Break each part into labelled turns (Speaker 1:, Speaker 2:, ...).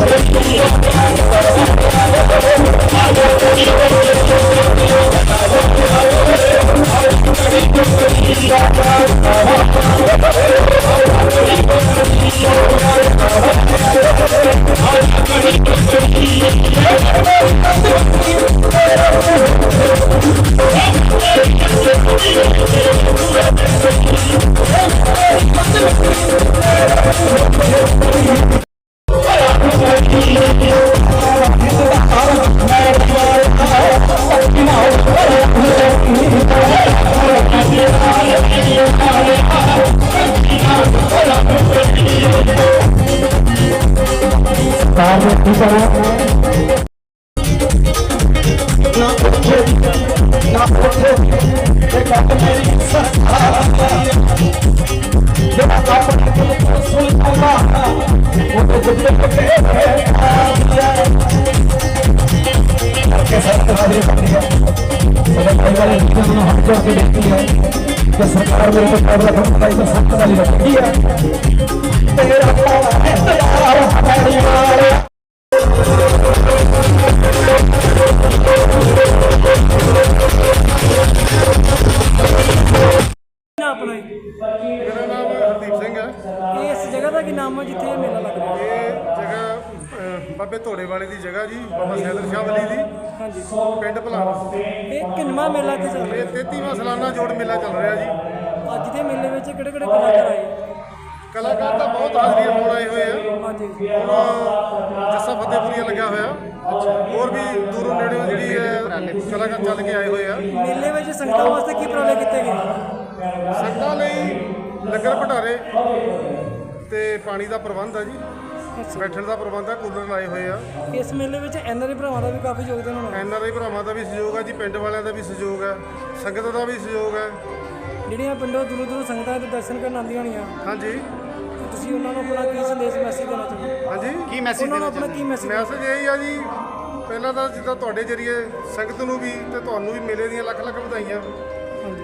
Speaker 1: Gracias. ਗਲਤੀ ਹੋ ਗਈ
Speaker 2: ਕੋਈ ਨਹੀਂ ਕੋਈ ਨੀ।
Speaker 3: ਸਰਕਾਰ ਮੇਰੇ ਕੋਲ ਕਾਬਲ ਫਰਮਾਈ ਤਾਂ ਸਖਤ ਵਾਲੀ ਰੱਖੀ ਹੈ ਤੇਰਾ ਇੰਤਜ਼ਾਰ ਹੈ ਯਾਰ
Speaker 2: ਨਾ ਆਪਣਾ
Speaker 4: ਮੇਰਾ ਨਾਮ ਹਰਦੀਪ ਸਿੰਘ ਹੈ
Speaker 2: ਇਸ ਜਗ੍ਹਾ ਦਾ ਕੀ ਨਾਮ ਹੈ ਜਿੱਥੇ ਇਹ ਮੇਲਾ ਲੱਗਦਾ
Speaker 4: ਇਹ ਬਾਬੇ ਧੋੜੇ ਵਾਲੇ ਦੀ ਜਗ੍ਹਾ ਜੀ ਬਾਬਾ ਸੈਦਰ ਸ਼ਾਹ ਵਲੀ ਦੀ
Speaker 2: ਹਾਂਜੀ।
Speaker 4: ਪਿੰਡ ਭਲਾਵਾ
Speaker 2: ਇਹ ਕਿੰਨਵਾਂ ਮੇਲਾ ਇੱਥੇ ਚੱਲ ਰਿਹਾ?
Speaker 4: ਇਹ 33ਵਾਂ ਸਾਲਾਨਾ ਜੋੜ ਮੇਲਾ ਚੱਲ ਰਿਹਾ ਜੀ।
Speaker 2: ਅੱਜ ਦੇ ਮੇਲੇ ਵਿੱਚ ਕਿਹੜੇ ਕਿਹੜੇ ਕਲਾਕਾਰ ਆਏ?
Speaker 4: ਕਲਾਕਾਰ ਤਾਂ ਬਹੁਤ ਹਾਜ਼ਰੀਆਂ ਹੋਣ ਆਏ ਹੋਏ ਆ।
Speaker 2: ਹਾਂਜੀ।
Speaker 4: ਹੁਣ ਜੱਸਾ ਫਤਿਹਪੁਰੀਆ ਲੱਗਾ ਹੋਇਆ। ਹੋਰ ਵੀ ਦੂਰੋਂ ਨੇੜਿਓਂ ਜਿਹੜੀ ਹੈ ਕਲਾਕਾਰ ਚੱਲ ਕੇ ਆਏ ਹੋਏ ਆ।
Speaker 2: ਮੇਲੇ ਵਿੱਚ ਸੰਗਤਾਂ ਵਾਸਤੇ ਕੀ ਉਪਰਾਲੇ ਕੀਤੇ ਗਏ?
Speaker 4: ਸੰਗਤਾਂ ਲਈ ਲੰਗਰ ਭਟਾਰੇ ਤੇ ਪਾਣੀ ਦਾ ਪ੍ਰਬੰਧ ਆ ਜੀ। ਬੈਠਣ ਦਾ ਪ੍ਰਬੰਧ ਆ ਕੂਲਰ ਲਾਏ ਹੋਏ ਆ।
Speaker 2: ਇਸ ਮੇਲੇ ਵਿੱਚ ਐਨਆਰਆਈ ਭਰਾਵਾਂ ਦਾ ਵੀ ਕਾਫੀ ਯੋਗਦਾਨ ਹੋਣਾ।
Speaker 4: ਐਨ ਆਰ ਆਈ ਭਰਾਵਾਂ ਦਾ ਵੀ ਸਹਿਯੋਗ ਆ ਜੀ ਪਿੰਡ ਵਾਲਿਆਂ ਦਾ ਵੀ ਸਹਿਯੋਗ ਹੈ ਸੰਗਤ ਦਾ ਵੀ ਸਹਿਯੋਗ ਹੈ
Speaker 2: ਜਿਹੜੀਆਂ ਪਿੰਡੋਂ ਦੂਰੋਂ ਦੂਰੋਂ ਸੰਗਤਾਂ ਦੇ ਦਰਸ਼ਨ ਕਰਨ ਆਉਂਦੀਆਂ ਹੋਣੀਆਂ।
Speaker 4: ਹਾਂਜੀ।
Speaker 2: ਤੁਸੀਂ ਉਹਨਾਂ ਨੂੰ ਆਪਣਾ ਕੀ ਸੰਦੇਸ਼ ਮੈਸੇਜ ਦੇਣਾ ਚਾਹੁੰਦੇ ਹੋ?
Speaker 4: ਹਾਂਜੀ।
Speaker 1: ਕੀ ਮੈਸੇਜ
Speaker 2: ਉਹਨਾਂ ਨੂੰ ਆਪਣਾ ਕੀ ਮੈਸੇਜ
Speaker 4: ਮੈਸੇਜ ਇਹ ਹੀ ਆ ਜੀ ਪਹਿਲਾਂ ਤਾਂ ਜਿੱਦਾਂ ਤੁਹਾਡੇ ਜਰੀਏ ਸੰਗਤ ਨੂੰ ਵੀ ਤੇ ਤੁਹਾਨੂੰ ਵੀ ਮੇਲੇ ਦੀਆਂ ਲੱਖ ਲੱਖ ਵਧਾਈਆਂ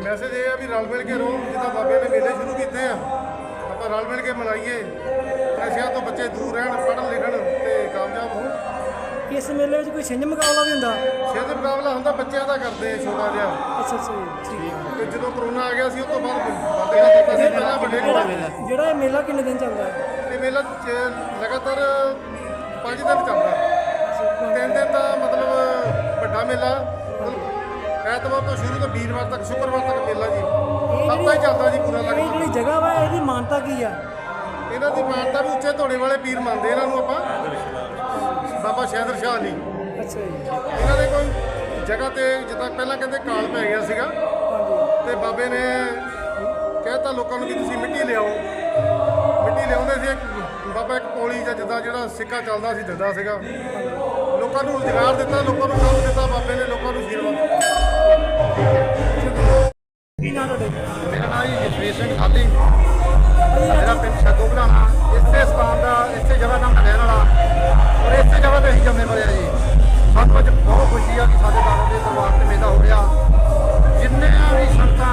Speaker 4: ਮੈਸੇਜ ਇਹ ਆ ਵੀ ਰਲ ਮਿਲ ਕੇ ਰਹੋ ਜਿੱਦਾਂ ਬਾਬੇ ਨੇ ਮੇਲੇ ਸ਼ੁਰੂ ਕੀਤੇ ਆ। ਆਪਾਂ ਰਲ ਮਿਲ ਕੇ ਮਨਾਈਏ। ਨਸ਼ਿਆਂ ਤੋਂ ਬੱਚੇ ਦੂਰ ਰਹਿਣ ਪੜ੍ਹਨ ਲਿਖਣ ਤੇ ਕਾਮਯਾਬ ਹੋਣ।
Speaker 2: ਇਸ ਮੇਲੇ ਵਿੱਚ ਕੋਈ ਛਿੰਝ ਮੁਕਾਬਲਾ ਵੀ ਹੁੰਦਾ?
Speaker 4: ਸਿਹਤ ਮੁਕਾਬਲਾ ਹੁੰਦਾ ਬੱਚਿਆਂ ਦਾ ਕਰਦੇ ਆ ਛੋਟਾ ਜਿਹਾ।
Speaker 2: ਅੱਛਾ ਅੱਛਾ ਠੀਕ ਹੈ।
Speaker 4: ਤੇ ਜਦੋਂ ਕਰੋਨਾ ਆ ਗਿਆ ਸੀ ਉਸ ਤੋਂ ਬਾਅਦ ਬੰਦ ਕਰ ਦਿੱਤਾ ਸੀ ਪਹਿਲਾਂ ਵੱਡੇ
Speaker 2: ਜਿਹੜਾ ਜਿਹੜਾ ਇਹ ਮੇਲਾ ਕਿੰਨੇ ਦਿਨ ਚੱਲਦਾ? ਹੈ
Speaker 4: ਇਹ ਮੇਲਾ ਲਗਾਤਾਰ 5 ਦਿਨ ਚੱਲਦਾ। ਤਿੰਨ ਦਿਨ ਦਾ ਮਤਲਬ ਵੱਡਾ ਮੇਲਾ। ਐਤਵਾਰ ਤੋਂ ਸ਼ੁਰੂ ਤੋਂ ਵੀਰਵਾਰ ਤੱਕ ਸ਼ੁੱਕਰਵਾਰ ਤੱਕ ਮੇਲਾ ਜੀ। ਹਫਤਾ ਹੀ ਚੱਲਦਾ ਜੀ ਪੂਰਾ
Speaker 2: ਇਹ
Speaker 4: ਲਗਾਤਾਰ
Speaker 2: ਜਿਹੜੀ ਜਗ੍ਹਾ ਵਾ ਇਹਦੀ ਮਾਨਤਾ ਕੀ ਆ?
Speaker 4: ਇਹਨਾਂ ਦੀ ਮਾਨਤਾ ਵੀ ਉੱਚੇ ਧੋਣੇ ਵਾਲੇ ਪੀਰ ਮੰਨਦੇ ਇਹਨਾਂ ਨੂੰ ਆਪਾਂ। ਬਾਬਾ ਸ਼ਹਿਦਰ ਸ਼ਾਹ ਜੀ।
Speaker 2: ਅੱਛਾ ਜੀ।
Speaker 4: ਇਹਨਾਂ ਦੇ ਕੋਈ ਜਗ੍ਹਾ ਤੇ ਜਿੱਦਾਂ ਪਹਿਲਾਂ ਕਹਿੰਦੇ ਕਾਲ ਪੈ ਗਿਆ ਸੀਗਾ। ਤੇ ਬਾਬੇ ਨੇ ਕਹਿਤਾ ਲੋਕਾਂ ਨੂੰ ਵੀ ਤੁਸੀਂ ਮਿੱਟੀ ਲਿਆਓ। ਮਿੱਟੀ ਲਿਆਉਂਦੇ ਸੀ ਬਾਬਾ ਇੱਕ ਪੌਲੀ ਜਾਂ ਜਿੱਦਾਂ ਜਿਹੜਾ ਸਿੱਕਾ ਚੱਲਦਾ ਸੀ ਦਿੰਦਾ ਸੀਗਾ। ਲੋਕਾਂ ਨੂੰ ਰੁਜ਼ਗਾਰ ਦਿੱਤਾ ਲੋਕਾਂ ਨੂੰ ਕੰਮ ਦਿੱਤਾ ਬਾਬੇ ਨੇ ਲੋਕਾਂ ਨੂੰ ਆਸ਼ੀਰਵਾਦ
Speaker 2: ਕੀ ਨਾਮ ਤੁਹਾਡੇ
Speaker 1: ਮੇਰਾ ਨਾਮ ਜੀ ਜਸਵੀਰ ਸਿੰਘ ਖਾਲੀ ਮੇਰਾ ਪਿੰਡ ਛੱਗੋ ਬਲਾਣਾ ਇਸੇ ਸਥਾਨ ਦਾ ਇਸੇ ਜਗ੍ਹਾ ਦਾ ਮੈਂ ਰਹਿਣ ਵਾਲਾ। ਔਰ ਇਸੇ ਜਗ੍ਹਾ ਤੇ ਅਸੀਂ ਜੰਮੇ ਪਲੇ ਆ ਜੀ। ਸਾਨੂੰ ਅੱਜ ਬਹੁਤ ਖੁਸ਼ੀ ਆ ਕਿ ਸਾਡੇ ਬਾਬਾ ਦੇ ਦਰਬਾਰ ਤੇ ਮੇਲਾ ਹੋ ਰਿਹਾ। ਜਿੰਨੀਆਂ ਵੀ ਸੰਗਤਾਂ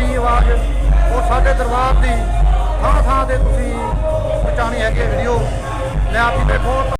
Speaker 1: ਜਿਹੜੀ ਆਵਾਜ਼ ਔਰ ਸਾਡੇ ਦਰਬਾਰ ਦੀ ਥਾਂ ਥਾਂ ਤੇ ਤੁਸੀਂ ਪਹੁੰਚਾਉਣੀ ਹੈਗੀ ਹੈ ਵੀਡੀਓ ਮੈਂ ਆਪ ਜੀ ਦੇ ਬਹੁਤ